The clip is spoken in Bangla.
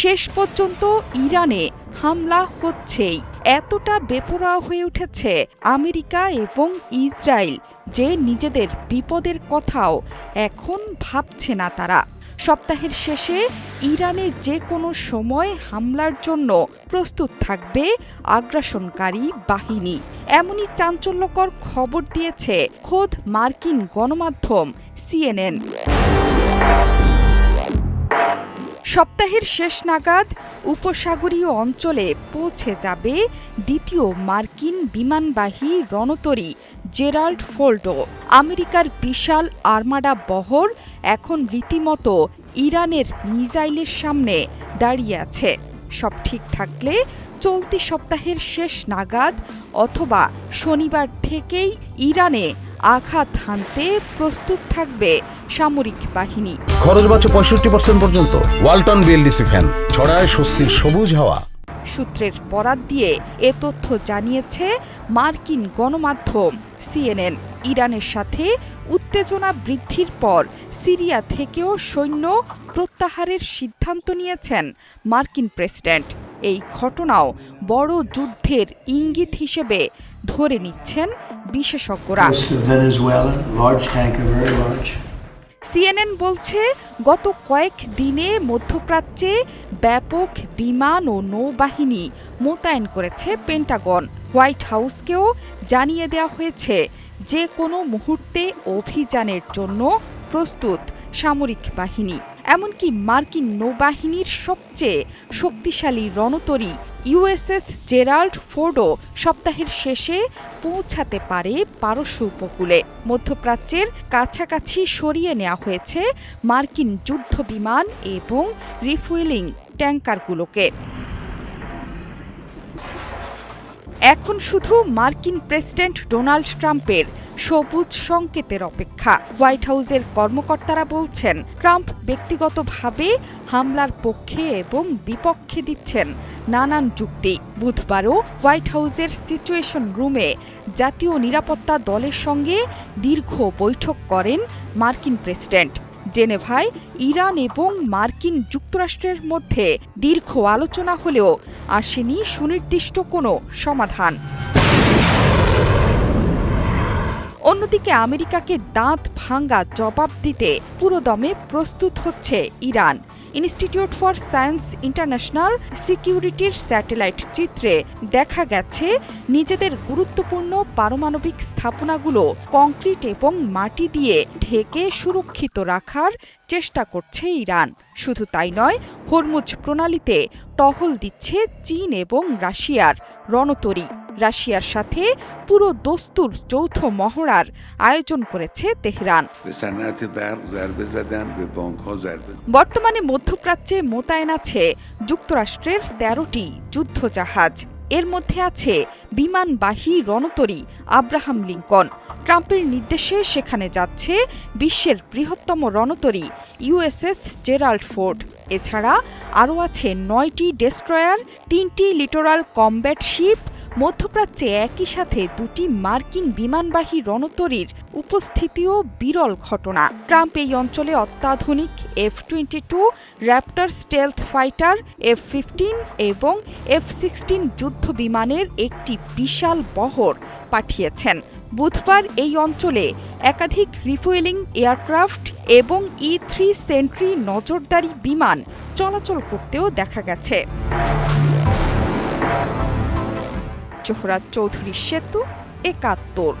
শেষ পর্যন্ত ইরানে হামলা হচ্ছেই। এতটা বেপরোয়া হয়ে উঠেছে আমেরিকা এবং ইসরায়েল যে নিজেদের বিপদের কথাও এখন ভাবছে না তারা। সপ্তাহের শেষে ইরানে যে কোনো সময় হামলার জন্য প্রস্তুত থাকবে আগ্রাসনকারী বাহিনী। এমনই চাঞ্চল্যকর খবর দিয়েছে খোদ মার্কিন গণমাধ্যম সিএনএন। সপ্তাহের শেষ নাগাদ উপসাগরীয় অঞ্চলে পৌঁছে যাবে দ্বিতীয় মার্কিন বিমানবাহী রণতরী জেরাল্ড ফোল্ডো। আমেরিকার বিশাল আর্মাডা বহর এখন রীতিমতো ইরানের মিসাইলের সামনে দাঁড়িয়ে আছে। সব ঠিক থাকলে চলতি সপ্তাহের শেষ নাগাদ অথবা শনিবার থেকেই ইরানে আঘাত হানতে প্রস্তুত থাকবে সামরিক বাহিনী। খরচ বাঁচো পঁয়ষট্টি পার্সেন্ট পর্যন্ত। Walton BLDC fan. ছড়ায় স্বস্তির সবুজ হাওয়া। সূত্রের বরাত দিয়ে এ তথ্য জানিয়েছে মার্কিন গণমাধ্যম সিএনএন। ইরানের সাথে উত্তেজনা বৃদ্ধির পর সিরিয়া থেকেও সৈন্য প্রত্যাহারের সিদ্ধান্ত নিয়েছেন মার্কিন প্রেসিডেন্ট। এই ঘটনাও বড় যুদ্ধের ইঙ্গিত হিসেবে ধরে নিচ্ছেন বিশেষজ্ঞরা। সিএনএন বলছে, গত কয়েক দিনে মধ্যপ্রাচ্যে ব্যাপক বিমান ও নৌবাহিনী মোতায়েন করেছে পেন্টাগন। হোয়াইট হাউসকেও জানিয়ে দেওয়া হয়েছে যে কোনো মুহূর্তে অভিযানের জন্য প্রস্তুত সামরিক বাহিনী। এমনকি মার্কিন নৌবাহিনীর সবচেয়ে শক্তিশালী রণতরী ইউএসএস জেরাল্ড ফোর্ডও সপ্তাহের শেষে পৌঁছাতে পারে পারস্য উপকূলে। মধ্যপ্রাচ্যের কাছাকাছি সরিয়ে নেওয়া হয়েছে মার্কিন যুদ্ধ বিমান এবং রিফুয়েলিং ট্যাঙ্কারগুলোকে। এখন শুধু মার্কিন প্রেসিডেন্ট ডোনাল্ড ট্রাম্পের সবুজ সংকেতের অপেক্ষা। হোয়াইট হাউসের কর্মকর্তারা বলছেন, ট্রাম্প ব্যক্তিগতভাবে হামলার পক্ষে এবং বিপক্ষে দিচ্ছেন নানান যুক্তি। বুধবারও হোয়াইট হাউসের সিচুয়েশন রুমে জাতীয় নিরাপত্তা দলের সঙ্গে দীর্ঘ বৈঠক করেন মার্কিন প্রেসিডেন্ট। জেনেভায় ইরান এবং মার্কিন যুক্তরাষ্ট্রের মধ্যে দীর্ঘ আলোচনা হলেও আসেনি সুনির্দিষ্ট কোনো সমাধান। অন্যদিকে আমেরিকাকে দাঁত ভাঙ্গা জবাব দিতে পুরোদমে প্রস্তুত হচ্ছে Iran. Institute for science international সিকিউরিটির স্যাটেলাইট চিত্রে দেখা গেছে, নিজেদের গুরুত্বপূর্ণ পারমাণবিক স্থাপনাগুলো কংক্রিট এবং মাটি দিয়ে ঢেকে সুরক্ষিত রাখার চেষ্টা করছে ইরান। শুধু তাই নয়, হরমুজ প্রণালীতে টহল দিচ্ছে চীন এবং রাশিয়ার রণতরী। রাশিয়ার সাথে পুরো দস্তুর যৌথ মহড়ার আয়োজন করেছে তেহরান। বর্তমানে মধ্যপ্রাচ্যে মোতায়েন আছে যুক্তরাষ্ট্রের তেরোটি যুদ্ধজাহাজ। এর মধ্যে আছে বিমানবাহী রণতরী আব্রাহাম লিঙ্কন। ট্রাম্পের নির্দেশে সেখানে যাচ্ছে বিশ্বের বৃহত্তম রণতরী ইউএসএস জেরাল্ড ফোর্ড। এছাড়া আরও আছে নয়টি ডেস্ট্রয়ার তিনটি লিটোরাল কমব্যাট শিপ মধ্যপ্রাচ্যে একই সাথে দুটি মার্কিন বিমানবাহী রণতরীর উপস্থিতিও বিরল ঘটনা। ট্রাম্প এই অঞ্চলে অত্যাধুনিক F twenty two raptor stealth fighter F fifteen এবং এফ সিক্সটিন যুদ্ধ বিমানের একটি বিশাল বহর পাঠিয়েছেন। বুধবার এই অঞ্চলে একাধিক রিফুয়েলিং এয়ারক্রাফট এবং ই থ্রি সেন্ট্রি নজরদারি বিমান চলাচল করতেও দেখা গেছে। জোহরাত চৌধুরী সেতু একাত্তর।